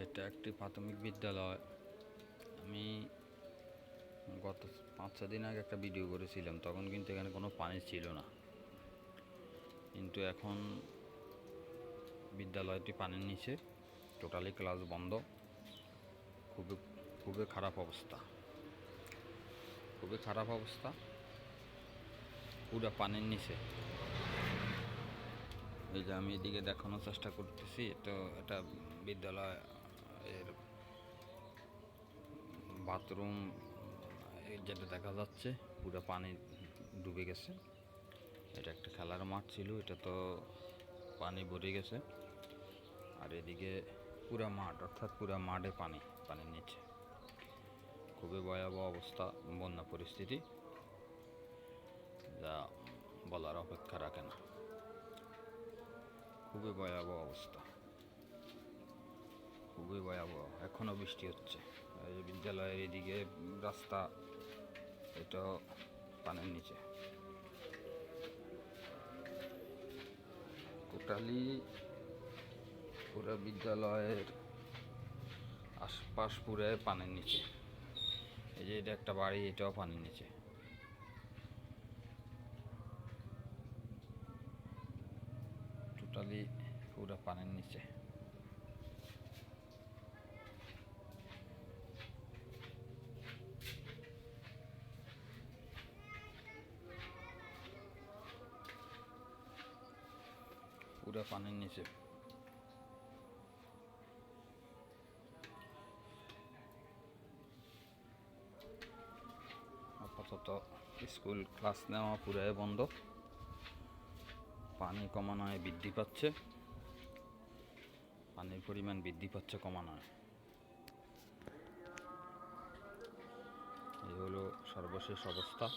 এটা একটি প্রাথমিক বিদ্যালয়। আমি গত পাঁচ ছ দিন আগে একটা ভিডিও করেছিলাম, তখন কিন্তু এখানে কোনো পানি ছিল না। কিন্তু এখন বিদ্যালয়টি পানির নিচে টোটালি ক্লাস বন্ধ। খুবই খুবই খারাপ অবস্থা। খুবই খারাপ অবস্থা। পুরো পানির নিচে। এই যে আমি এদিকে দেখানোর চেষ্টা করতেছি তো এটা বিদ্যালয় এর বাথরুম যেটা দেখা যাচ্ছে, পুরো পানি ডুবে গেছে। এটা একটা খেলার মাঠ ছিল, এটা তো পানি ভরে গেছে। আর এদিকে পুরা মাঠ, অর্থাৎ পুরা মাঠে পানি পানির নিচে খুবই ভয়াবহ অবস্থা, বন্যা পরিস্থিতি, যা বলার অপেক্ষা রাখে না। খুবই ভয়াবহ অবস্থা। ভয়াবহ। এখনও বৃষ্টি হচ্ছে। বিদ্যালয়ের এদিকে রাস্তা এটা পানির নিচে। কোটালি পুরো বিদ্যালয়ের আশপাশ পুরো পানির নিচে। এই যে এটা একটা বাড়ি, এটাও পানির নিচে। টোটালি পুরো পানির নিচে। পুরো পানির নিচে। আপাতত স্কুল ক্লাস নেওয়া পুরাই বন্ধ। পানি কমানোয় বৃদ্ধি পাচ্ছে। পানির পরিমাণ বৃদ্ধি পাচ্ছে কমানোয়। এই হলো সর্বশেষ অবস্থা।